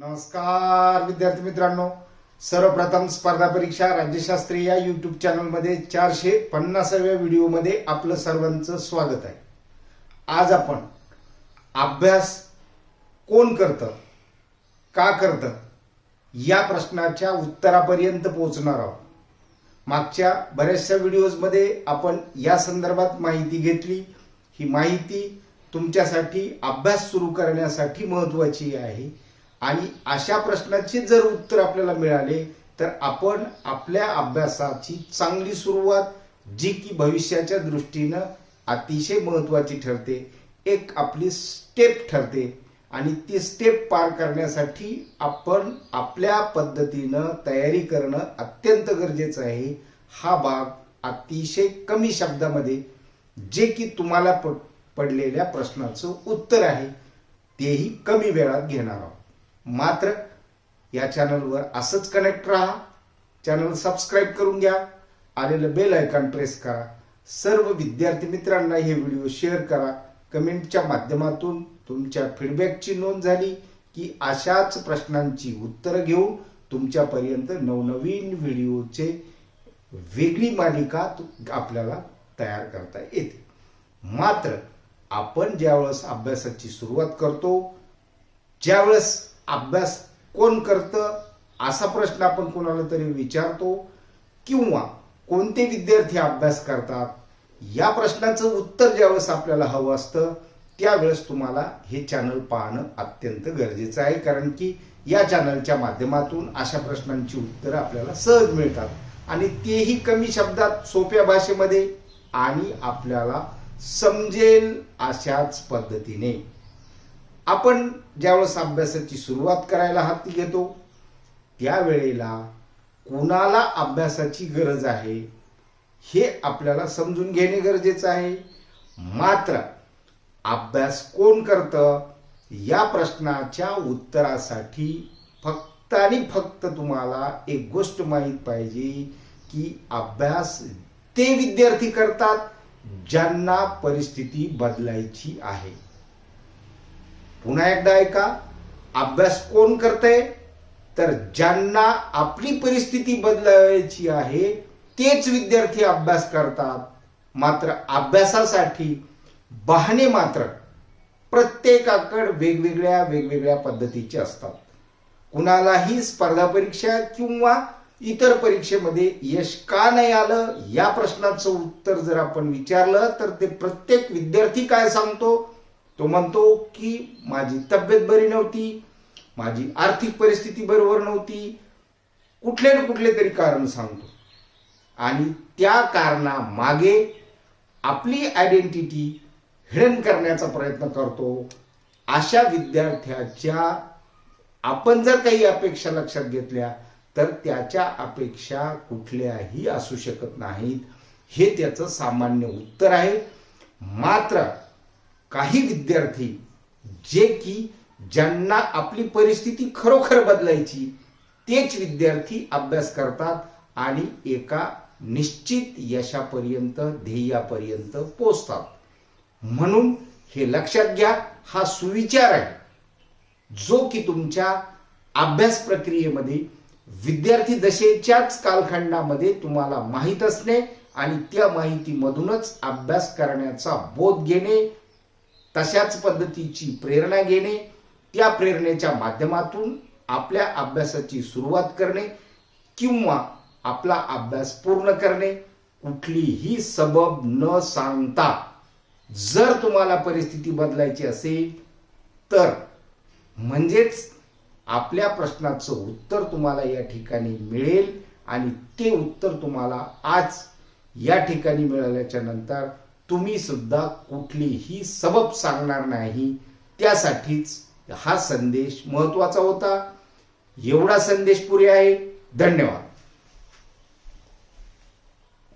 नमस्कार विद्यार्थी मित्रांनो. सर्वप्रथम स्पर्धा परीक्षा राज्यशास्त्री या युट्यूब चॅनलमध्ये चारशे पन्नासाव्या व्हिडिओमध्ये आपलं सर्वांचं स्वागत आहे. आज आपण अभ्यास कोण करतं का करतं या प्रश्नाच्या उत्तरापर्यंत पोहोचणार आहोत. मागच्या बऱ्याचशा व्हिडिओजमध्ये आपण या संदर्भात माहिती घेतली. ही माहिती तुमच्यासाठी अभ्यास सुरू करण्यासाठी महत्वाची आहे. आणि अशा प्रश्नाचे जर उत्तर आपल्याला मिळाले तर आपण आपल्या अभ्यासाची चांगली सुरुवात जी की भविष्याच्या दृष्टीनं अतिशय महत्वाची ठरते एक आपली स्टेप ठरते. आणि ती स्टेप पार करण्यासाठी आपण आपल्या पद्धतीनं तयारी करणं अत्यंत गरजेचं आहे. हा भाग अतिशय कमी शब्दामध्ये जे की तुम्हाला प- पडलेल्या प्रश्नाचं उत्तर आहे. तेही कमी वेळात घेणार आहोत. मात्र या चॅनलवर असंच कनेक्ट राहा. चॅनल सबस्क्राईब करून घ्या. आलेलं बेल आयकॉन प्रेस करा. सर्व विद्यार्थी मित्रांना हे व्हिडिओ शेअर करा. कमेंटच्या माध्यमातून तुमच्या फीडबॅकची नोंद झाली की अशाच प्रश्नांची उत्तरं घेऊन तुमच्यापर्यंत नवनवीन व्हिडिओचे वेगळी मालिका आपल्याला तयार करता येते. मात्र आपण ज्यावेळेस अभ्यासाची सुरुवात करतो ज्यावेळेस अभ्यास कोण करतं? असा प्रश्न आपण कोणाला तरी विचारतो. किंवा कोणते विद्यार्थी अभ्यास करतात? या प्रश्नाचं उत्तर ज्यावेळेस आपल्याला हवं असतं त्यावेळेस तुम्हाला हे चॅनल पाहणं अत्यंत गरजेचं आहे. कारण की या चॅनलच्या माध्यमातून अशा प्रश्नांची उत्तरं आपल्याला सहज मिळतात. आणि तेही कमी शब्दात सोप्या भाषेमध्ये आणि आपल्याला समजेल अशाच पद्धतीने. आपण ज्यावेळेस अभ्यासाची सुरुवात करायला हाती घेतो त्यावेळेला कुणाला अभ्यासाची गरज आहे हे आपल्याला समजून घेणे गरजेचं आहे. मात्र अभ्यास कोण करतं? या प्रश्नाच्या उत्तरासाठी फक्त आणि फक्त तुम्हाला एक गोष्ट माहीत पाहिजे की अभ्यास ते विद्यार्थी करतात ज्यांना परिस्थिती बदलायची आहे. पुन्हा एकदा ऐका अभ्यास कोण करतंय? तर ज्यांना आपली परिस्थिती बदलायची आहे तेच विद्यार्थी अभ्यास करतात. मात्र अभ्यासासाठी बहाणे मात्र प्रत्येकाकडे वेगवेगळ्या वेगवेगळ्या पद्धतीचे असतात. कुणालाही स्पर्धा परीक्षा किंवा इतर परीक्षेमध्ये यश का नाही आलं या प्रश्नाचं उत्तर जर आपण विचारलं तर ते प्रत्येक विद्यार्थी काय सांगतो? तो म्हणतो की माझी तब्येत बरी नव्हती माझी आर्थिक परिस्थिती बरोबर नव्हती कुठले ना कुठले तरी कारण सांगतो. आणि त्या कारणामागे आपली आयडेंटिटी हिडन करण्याचा प्रयत्न करतो. अशा विद्यार्थ्याच्या आपण जर काही अपेक्षा लक्षात घेतल्या तर त्याच्या अपेक्षा कुठल्याही असू शकत नाहीत. हे त्याचं सामान्य उत्तर आहे. मात्र काही विद्यार्थी जे की ज्यांना आपली परिस्थिती खरोखर बदलायची तेच विद्यार्थी अभ्यास करतात आणि एका निश्चित यशापर्यंत ध्येयापर्यंत पोचतात म्हणून हे लक्षात घ्या हा सुविचार आहे. जो की तुमच्या अभ्यास प्रक्रियेमध्ये विद्यार्थी दशेच्याच कालखंडामध्ये तुम्हाला माहीत असणे आणि त्या माहितीमधूनच अभ्यास करण्याचा बोध घेणे तशाच पद्धतीची प्रेरणा घेणे त्या प्रेरणेच्या माध्यमातून आपल्या अभ्यासाची सुरुवात करणे किंवा आपला अभ्यास पूर्ण करणे कुठलीही सबब न सांगता जर तुम्हाला परिस्थिती बदलायची असेल तर म्हणजेच आपल्या प्रश्नाचं उत्तर तुम्हाला या ठिकाणी मिळेल आणि ते उत्तर तुम्हाला आज या ठिकाणी मिळाल्याच्या नंतर तुम्ही सुद्धा कुठलीही सबब सांगणार नाही. त्यासाठीच हा संदेश महत्त्वाचा होता. एवढा संदेश पुरे आहे. धन्यवाद.